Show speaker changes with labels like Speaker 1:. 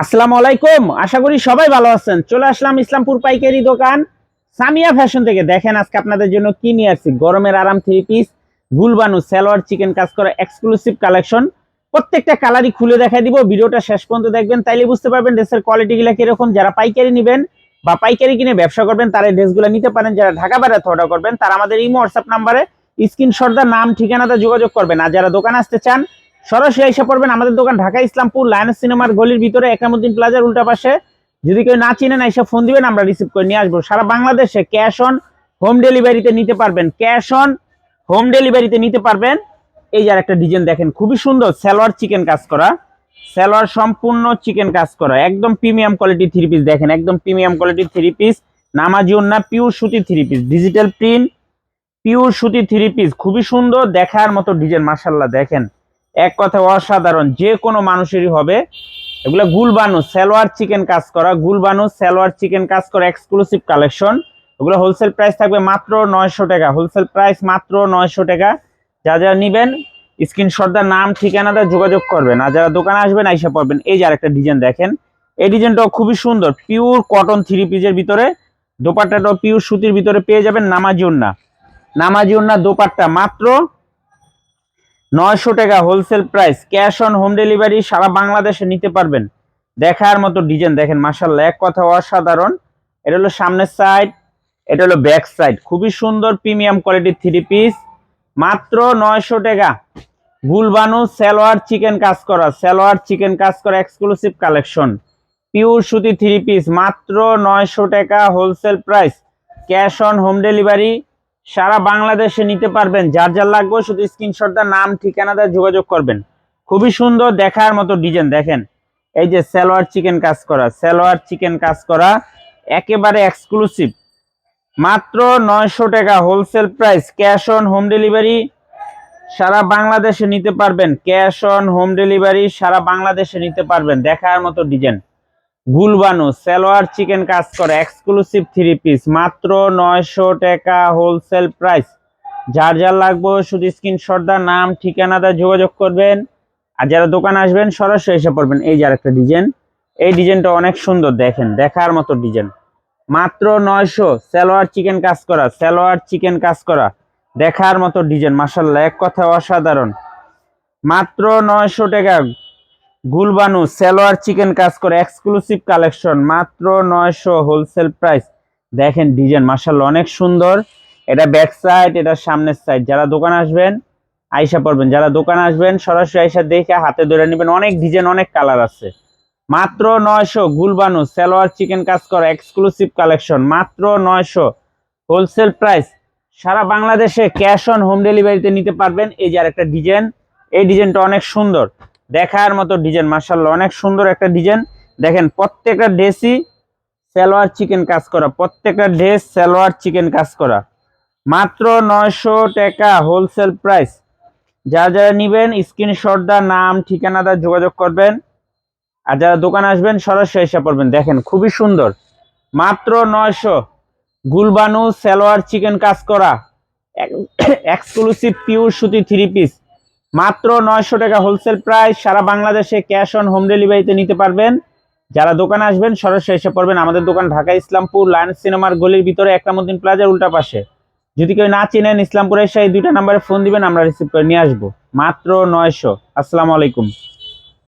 Speaker 1: আসসালামু আলাইকুম। আশা করি সবাই ভালো আছেন। চলে আসলাম ইসলামপুর পাইকারি দোকান। সামিয়া ফ্যাশন থেকে দেখেন আজকে আপনাদের জন্য কি নিয়ে আসছি। গরমের আরাম থ্রি পিস গুলবানু সালোয়ার চিকেন কাজ করা এক্সক্লুসিভ কালেকশন প্রত্যেকটা কালারই খুলে দেখাই দিব। ভিডিওটা শেষ পর্যন্ত দেখবেন, তাইলে বুঝতে পারবেন ড্রেসের কোয়ালিটিগুলো কীরকম। যারা পাইকারি নেবেন বা পাইকারি কিনে ব্যবসা করবেন, তারা এই ড্রেসগুলো নিতে পারেন। যারা ঢাকা বেড়াতে অর্ডার করবেন, তারা আমাদের ইমো হোয়াটসঅ্যাপ নাম্বারে স্ক্রিনশটদার নাম, ঠিকানাতে যোগাযোগ করবেন। আর যারা দোকান আসতে চান সরাসরি এসে পড়বেন আমাদের দোকান ঢাকা ইসলামপুর লায়ন্স সিনেমার গলির ভিতরে একামুদ্দিন প্লাজার উল্টা পাশে। যদি কেউ না চিনেন, এসে ফোন দিবেন, আমরা রিসিভ করে নিয়ে আসব। সারা বাংলাদেশে ক্যাশ অন হোম ডেলিভারিতে নিতে পারবেন। ক্যাশ অন হোম ডেলিভারিতে নিতে পারবেন। এই যে আর একটা ডিজাইন দেখেন, খুবই সুন্দর। সালোয়ার চিকেন কাজ করা। সালোয়ার সম্পূর্ণ চিকেন কাজ করা। একদম প্রিমিয়াম কোয়ালিটি থ্রি পিস দেখেন, একদম প্রিমিয়াম কোয়ালিটির থ্রি পিস নামাজি না পিওর সুতি three piece digital print pure সুতি থ্রি পিস খুবই সুন্দর, দেখার মতো ডিজাইন মাসাল্লাহ দেখেন। এক কথা অসাধারণ, যে কোনো মানুষেরই হবে। এগুলো গুলবানু, সালোয়ার চিকেন কাজ করা, গুলবানু, সালোয়ার চিকেন কাজ করা এক্সক্লুসিভ কালেকশন ওগুলো হোলসেল প্রাইস থাকবে মাত্র নয়শো টাকা। হোলসেল প্রাইস মাত্র নয়শো টাকা। যা যা নিবেন স্ক্রিনশটদার নাম ঠিকানাটা যোগাযোগ করবেন। আর যারা দোকানে আসবেন, আইসা পাবেন এই যে আরেকটা ডিজাইন দেখেন। এই ডিজাইনটাও খুবই সুন্দর। পিওর কটন থ্রি পিসের ভিতরে, দোপাট্টাটাও পিওর সুতির ভিতরে পেয়ে যাবেন, নামাজি উন্না। নামাজি উন্না দোপাট্টা, মাত্র নয়শো টাকা wholesale price cash on home delivery সারা বাংলাদেশে নিতে পারবেন। দেখার মতো ডিজাইন দেখেন মাসাল্লাহ এক কথা অসাধারণ। এটা হলো সামনের সাইড এটা হলো ব্যাক সাইড খুবই সুন্দর প্রিমিয়াম কোয়ালিটির থ্রি পিস মাত্র নয়শো টাকা। গুলবানু সালোয়ার চিকেন কাজ করা, সালোয়ার চিকেন কাজ করা এক্সক্লুসিভ কালেকশন পিওর সুতি থ্রি পিস মাত্র নয়শো টাকা wholesale price cash on home delivery সারা বাংলাদেশে নিতে পারবেন। যার যার লাগবে শুধু স্ক্রিনশটটা নাম ঠিকানাটা যোগাযোগ করবেন। খুবই সুন্দর দেখার মতো ডিজাইন দেখেন। এই যে সালোয়ার চিকেন কাজ করা, সালোয়ার চিকেন কাজ করা, একেবারে এক্সক্লুসিভ মাত্র নয়শো টাকা wholesale price cash on home delivery সারা বাংলাদেশে নিতে পারবেন। ক্যাশ অন হোম ডেলিভারি সারা বাংলাদেশে নিতে পারবেন। দেখার মতো ডিজাইন গুলবানু, সালোয়ার চিকেন কাজ করে এক্সক্লুসিভ থ্রি পিস মাত্র নয়শো টাকা হোলসেল প্রাইস যার যার লাগবে শুধু স্ক্রিনশটদার নাম, ঠিকানাটা যোগাযোগ করবেন। আর যারা দোকানে আসবেন, সরাসরি এসে পড়বেন। এই যে আরেকটা ডিজাইন এই ডিজাইনটা অনেক সুন্দর, দেখেন, দেখার মতো ডিজাইন মাত্র নয়শো, সালোয়ার চিকেন কাজ করা, সালোয়ার চিকেন কাজ করা, দেখার মতো ডিজাইন মাসাল্লাহ এক কথা অসাধারণ। মাত্র নয়শো টাকা গুলবানু সালোয়ার চিকেন কাজ করে এক্সক্লুসিভ কালেকশন মাত্র নয়শো হোলসেল প্রাইস দেখেন ডিজাইন মাসাল্লাহ অনেক সুন্দর। এটা ব্যাক সাইড এটা সামনের সাইড যারা দোকান আসবেন, আইসা পড়বেন। যারা দোকান আসবেন, সরাসরি আইসা দেখে হাতে ধরে নেবেন। অনেক ডিজাইন অনেক কালার আছে। মাত্র নয়শো গুলবানু সালোয়ার চিকেন কাজ করা এক্সক্লুসিভ কালেকশন মাত্র নয়শো হোলসেল প্রাইস সারা বাংলাদেশে ক্যাশ অন হোম ডেলিভারিতে নিতে পারবেন। এই যে আরেকটা ডিজাইন এই ডিজাইনটা অনেক সুন্দর। দেখার মতো ডিজাইন মার্শাল্লাহ অনেক সুন্দর একটা ডিজাইন দেখেন, প্রত্যেকটা ড্রেসই সালোয়ার চিকেন কাজ করা, প্রত্যেকটা ড্রেস সালোয়ার চিকেন কাজ করা। মাত্র নয়শো টাকা হোলসেল প্রাইস যারা যারা নিবেন স্ক্রিনশটদা নাম ঠিকানাদা যোগাযোগ করবেন। আর যারা দোকান আসবেন, সরাসরি এসে পড়বেন। দেখেন, খুবই সুন্দর। মাত্র নয়শো। গুলবানু সালোয়ার চিকেন কাজ করা। এক্সক্লুসিভ পিওর সুতি থ্রি পিস মাত্র নয়শো টাকা হোলসেল প্রাইস সারা বাংলাদেশে ক্যাশ অন হোম ডেলিভারিতে নিতে পারবেন। যারা দোকানে আসবেন, সরাসরি এসে পড়বেন আমাদের দোকান ঢাকা ইসলামপুর লায়ন্স সিনেমার গলির ভিতরে একরামুদ্দিন প্লাজার উল্টা পাশে। যদি কেউ না চিনেন ইসলামপুরে এসে এই দুইটা নাম্বারে ফোন দিবেন, আমরা রিসিভ করে নিয়ে আসব। মাত্র নয়শো। আসসালামু আলাইকুম।